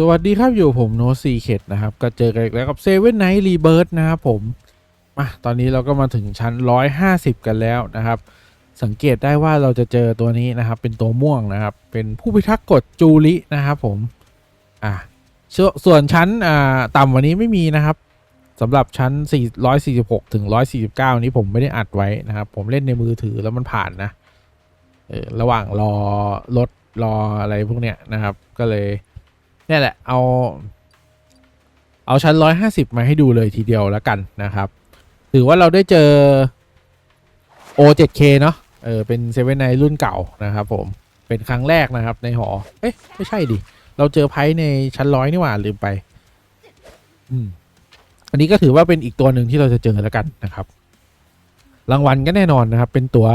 สวัสดีครับอยู่ผมโนซีเคดนะครับ ก็เจอกันอีกแล้วกับเซเว่นไนท์รีเบิร์นะครับผมมาตอนนี้เราก็มาถึงชั้น 150 กันแล้วนะครับ สังเกตได้ว่าเราจะเจอตัวนี้นะครับ เป็นตัวม่วงนะครับ เป็นผู้พิทักษ์กฎจูรินะครับผมอะส่วนชั้นอ่าต่ำวันนี้ไม่มีนะครับสำหรับชั้น 446 ถึง 149 นี้ผมไม่ได้อัดไว้นะครับ ผมเล่นในมือถือแล้วมันผ่านนะระหว่างรอรถรออะไรพวกเนี้ยนะครับ ก็เลย เนี่ยแหละ เอา เอาชั้นร้อยห้าสิบมาให้ดูเลยทีเดียวแล้วกันนะครับ ถือว่าเราได้เจอ O7K เนาะเออเป็นเซเว่นไนรุ่นเก่านะครับผมเป็นครั้งแรกนะครับในหอ เอ๊ะ ไม่ใช่ดิ เราเจอไพ่ในชั้นร้อยนี่หว่าลืมไป อืม อันนี้ก็ถือว่าเป็นอีกตัวหนึ่งที่เราจะเจอแล้วกันนะครับ รางวัลก็แน่นอนนะครับ เป็นตัว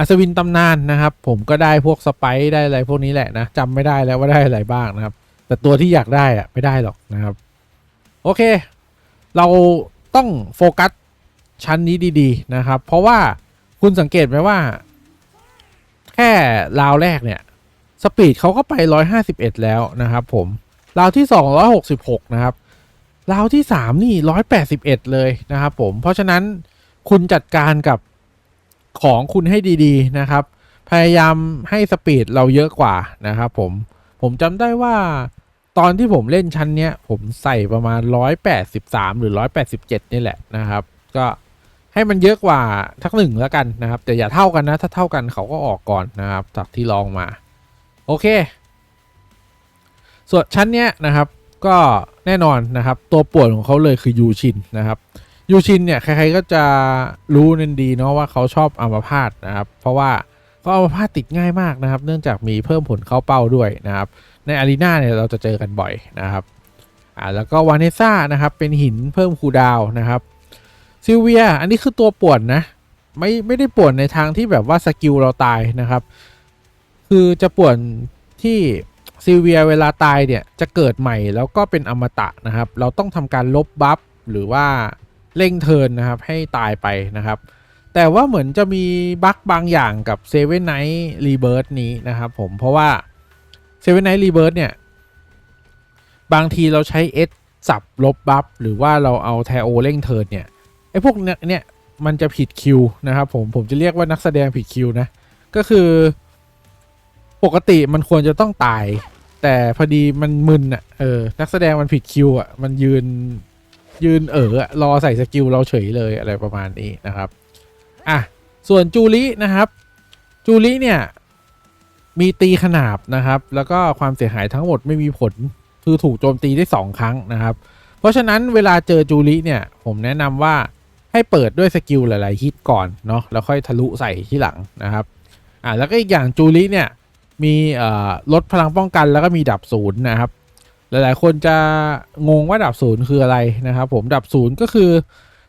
อัศวินตำนานนะครับ ผมก็ได้พวกสไปซ์ได้อะไรพวกนี้แหละนะจำไม่ได้แล้วว่าได้อะไรบ้างนะครับ แต่ตัวที่อยากได้อะไม่ได้หรอกนะครับ โอเค เราต้องโฟกัสชั้นนี้ดีๆนะครับ เพราะว่าคุณสังเกตไหมว่า แค่ราวแรกเนี่ย สปีดเขาก็ไป 151 แล้วนะครับผมราวที่2 166 นะครับราวที่ 3 นี่ 181 เลยนะครับผม เพราะฉะนั้นคุณจัดการกับ ของคุณให้ดีๆนะครับ พยายามให้สปีดเราเยอะกว่านะครับผม ผมจำได้ว่าตอนที่ผมเล่นชั้นเนี้ย ผมใส่ประมาณ 183 หรือ 187 นี่แหละนะครับ ก็ให้มันเยอะกว่าทักหนึ่งแล้วกันนะครับ แต่อย่าเท่ากันนะ ถ้าเท่ากันเขาก็ออกก่อนนะครับจากที่ลองมา โอเค ส่วนชั้นเนี้ยนะครับ ก็แน่นอนนะครับ ตัวป่วนของเขาเลยคือยูชินนะครับ ยูชินเนี่ยใครๆก็จะรู้นันดีเนาะว่าเขาชอบอัมพาตนะครับ เพราะว่าเขาอัมพาตติดง่ายมากนะครับ เนื่องจากมีเพิ่มผลเข้าเป้าด้วยนะครับ ในอารีนาเนี่ยเราจะเจอกันบ่อยนะครับอ่าแล้วก็วานเนซ่านะครับเป็นหินเพิ่มคูดาวนะครับซิลเวียอันนี้คือตัวป่วนนะไม่ไม่ได้ป่วนในทางที่แบบว่าสกิลเราตายนะครับ คือจะป่วนที่ซิลเวียเวลาตายเนี่ยจะเกิดใหม่แล้วก็เป็นอมตะนะครับ เราต้องทำการลบบัฟหรือว่า เร่งเทินนะครับให้ตายไปนะครับ แต่ว่าเหมือนจะมีบั๊กบางอย่างกับ Seven Night Rebirth นี้นะครับผมเพราะว่า Seven Night Rebirth เนี่ยบางทีเราใช้ S สับลบบัฟหรือว่าเราเอาแทโอเร่งเทินเนี่ยไอ้พวกเนี้ยเนี่ยมันจะผิดคิวนะครับผมผมจะเรียกว่านักแสดงผิดคิวนะก็คือปกติมันควรจะต้องตาย แต่พอดีมันมึนอะเออนักแสดงมันผิดคิวอะมันยืน ยืนเอออรอใส่สกิลเราเฉยเลยอะไรประมาณนี้นะครับอะส่วนจูรินะครับ จูริเนี่ยมีตีขนาบนะครับ แล้วก็ความเสียหายทั้งหมดไม่มีผลคือถูกโจมตีได้ 2 ครั้งนะครับ เพราะฉะนั้นเวลาเจอจูริเนี่ยผมแนะนำว่าให้เปิดด้วยสกิลหลาย ๆ ฮิตก่อนเนาะแล้วค่อยทะลุใส่ที่หลังนะครับอะแล้วก็อีกอย่างจูริเนี่ยมีลดพลังป้องกันแล้วก็มีดับศูนย์นะครับ หลายๆ คนจะงงว่าดับศูนย์คืออะไรนะครับ ผมดับศูนย์ก็คือ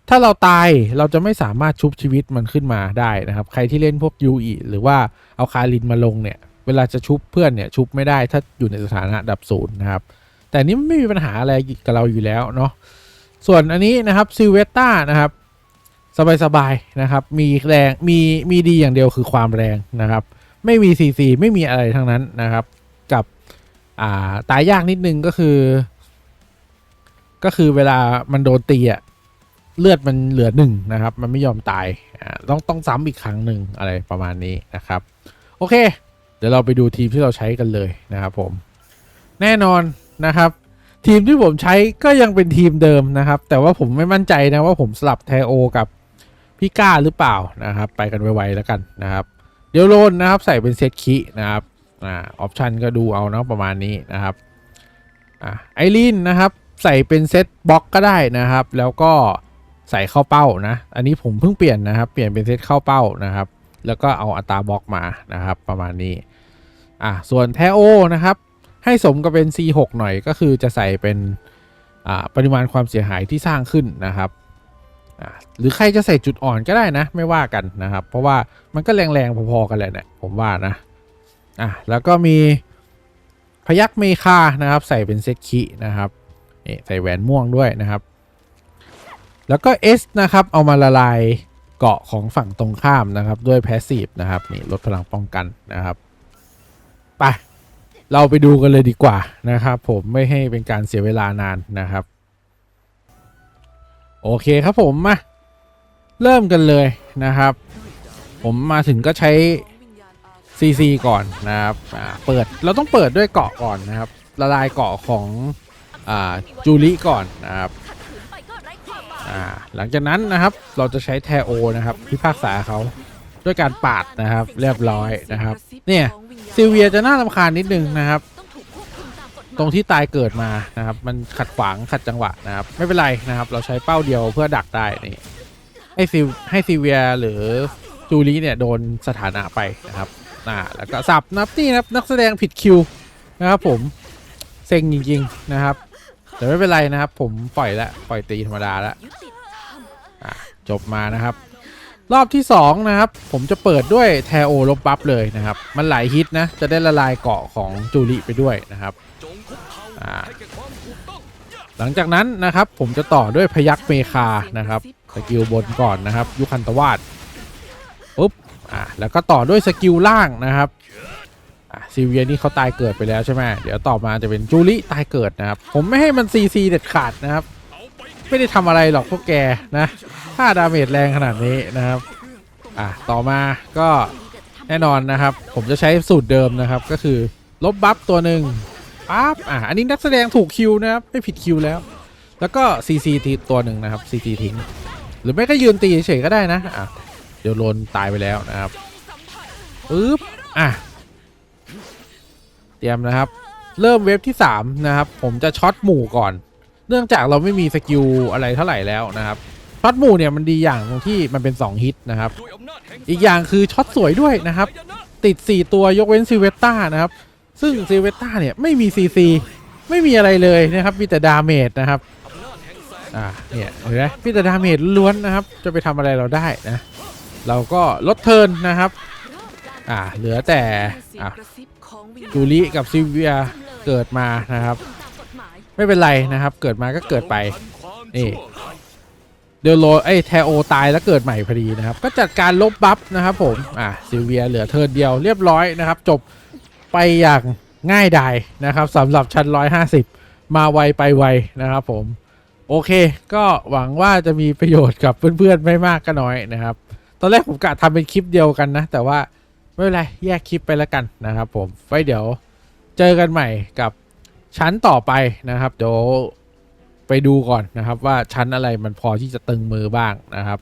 ถ้าเราตายเราจะไม่สามารถชุบชีวิตมันขึ้นมาได้นะครับ ใครที่เล่นพวกยูอีหรือว่าเอาคารินมาลงเนี่ย เวลาจะชุบเพื่อนเนี่ยชุบไม่ได้ถ้าอยู่ในสถานะดับศูนย์นะครับ แต่นี้ไม่มีปัญหาอะไรกับเราอยู่แล้วเนาะส่วนอันนี้นะครับซิเวต้านะครับสบายๆนะครับ มีแรงมีมีดีอย่างเดียวคือความแรงนะครับ ไม่มีซีซีไม่มีอะไรทั้งนั้นนะครับกับ อ่าตายยากนิดนึงก็คือ ก็คือเวลามันโดนตีอะเลือดมันเหลือหนึ่งนะครับ มันไม่ยอมตายอ่าต้องต้องซ้ำอีกครั้งหนึ่งอะไรประมาณนี้นะครับ โอเค เดี๋ยวเราไปดูทีมที่เราใช้กันเลยนะครับผม แน่นอนนะครับ ทีมที่ผมใช้ก็ยังเป็นทีมเดิมนะครับ แต่ว่าผมไม่มั่นใจนะว่าผมสลับแทโอกับพี่ก้าหรือเปล่านะครับ ไปกันไวๆแล้วกันนะครับ เดี๋ยวโลนนะครับ ใส่เป็นเซตคินะครับ อ่าออปชันก็ดูเอาเนาะประมาณนี้นะครับอ่าไอรีนนะครับใส่เป็นเซตบล็อกก็ได้นะครับ แล้วก็ใส่เข้าเป้านะ อันนี้ผมเพิ่งเปลี่ยนนะครับ เปลี่ยนเป็นเซตเข้าเป้านะครับ แล้วก็เอาอัตราบล็อกมานะครับ ประมาณนี้อ่าส่วนแทโอนะครับ ให้สมกับเป็น C6 หน่อยก็คือจะใส่เป็นอ่าปริมาณความเสียหายที่สร้างขึ้นนะครับอ่าหรือใครจะใส่จุดอ่อนก็ได้นะ ไม่ว่ากันนะครับ เพราะว่ามันก็แรงๆพอๆกันแหละเนี่ยผมว่านะ อะแล้วก็มีพยักเมคานะครับ ใส่เป็นเซตคินะครับนี่ใส่แหวนม่วงด้วยนะครับ แล้วก็ S นะครับ เอามาละลายเกาะของฝั่งตรงข้ามนะครับ ด้วยแพสซีฟนะครับนี่ลดพลังป้องกันนะครับไปเราไปดูกันเลยดีกว่านะครับ ผมไม่ให้เป็นการเสียเวลานานนะครับ โอเคครับผมมาเริ่มกันเลยนะครับ ผมมาถึงก็ใช้ CC ก่อนนะครับอ่าเปิดเราต้องเปิดด้วยเกาะก่อนนะครับละลายเกาะของอ่าจูริก่อนนะครับอ่าหลังจากนั้นนะครับเราจะใช้แทโอนะครับพิพากษาเขาด้วยการปาดนะครับเรียบร้อยนะครับ เนี่ยซิเวียจะน่ารำคาญนิดนึงนะครับ ตรงที่ตายเกิดมานะครับ มันขัดขวางขัดจังหวะนะครับ ไม่เป็นไรนะครับ เราใช้เป้าเดียวเพื่อดักได้นี่ให้ซิให้ซิเวียหรือจูริเนี่ยโดนสถานะไปนะครับ อ่าแล้วก็สับนับนี่นะครับนักแสดงผิดคิวนะครับผมเซ็งจริงๆนะครับ แต่ไม่เป็นไรนะครับ ผมปล่อยละปล่อยตีธรรมดาละอะจบมานะครับ รอบที่สองนะครับ ผมจะเปิดด้วยแทโอลบบัฟเลยนะครับ มันหลายฮิตนะ จะได้ละลายเกาะของจูริไปด้วยนะครับอ่าหลังจากนั้นนะครับ ผมจะต่อด้วยพยักเมคานะครับสกิลบนก่อนนะครับ ยุคันตวาดปุ๊บ อ่าแล้วก็ต่อด้วยสกิลล่างนะครับอ่าซีเวียนี่เขาตายเกิดไปแล้วใช่ไหมเดี๋ยวต่อมาจะเป็นจูริตายเกิดนะครับ ผมไม่ให้มันซีซีเด็ดขาดนะครับ ไม่ได้ทำอะไรหรอกพวกแกนะถ้าดาเมจแรงขนาดนี้นะครับอะต่อมาก็แน่นอนนะครับ ผมจะใช้สูตรเดิมนะครับ ก็คือลบบัฟตัวหนึ่งปั๊บอะอันนี้นักแสดงถูกคิวนะครับไม่ผิดคิวแล้ว แล้วก็ CC ทีตัวหนึ่งนะครับ CC ทิ้งหรือไม่ก็ยืนตีเฉยก็ได้นะอะ เดี๋ยวโลนตายไปแล้วนะครับปึ๊บอะเตรียมนะครับ เริ่มเวฟที่ 3 นะครับ ผมจะช็อตหมู่ก่อน เนื่องจากเราไม่มีสกิลอะไรเท่าไหร่แล้วนะครับช็อตหมู่เนี่ยมันดีอย่างตรงที่มันเป็น 2 ฮิตนะครับ อีกอย่างคือช็อตสวยด้วยนะครับ ติด 4 ตัวยกเว้นซิเวตตานะครับ ซึ่งซิเวตตาเนี่ยไม่มี CC ไม่มีอะไรเลยนะครับ มีแต่ดาเมจนะครับอ่าเนี่ยเห็นไหมมีแต่ดาเมจล้วนนะครับ จะไปทำอะไรเราได้นะ เราก็ลดเทินนะครับ อ่าเหลือแต่อะจูริกับซิเวียเกิดมานะครับ ไม่เป็นไรนะครับ เกิดมาก็เกิดไปนี่เดลโลไอ้แทโอตายแล้วเกิดใหม่พอดีนะครับ ก็จัดการลบบัฟนะครับผมอะซิเวียเหลือเทินเดียวเรียบร้อยนะครับ จบไปอย่างง่ายดายนะครับสำหรับชั้น 150 มาไวไปไวนะครับผม โอเค ก็หวังว่าจะมีประโยชน์กับเพื่อนๆ ไม่มากก็น้อยนะครับ ตอนแรกผมกะทำเป็นคลิปเดียวกันนะ แต่ว่าไม่เป็นไรแยกคลิปไปแล้วกันนะครับ ผมไว้เดี๋ยวเจอกันใหม่กับชั้นต่อไปนะครับเดี๋ยวไปดูก่อนนะครับ ว่าชั้นอะไรมันพอที่จะตึงมือบ้างนะครับ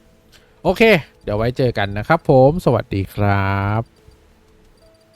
โอเค เดี๋ยวไว้เจอกันนะครับ ผมสวัสดีครับ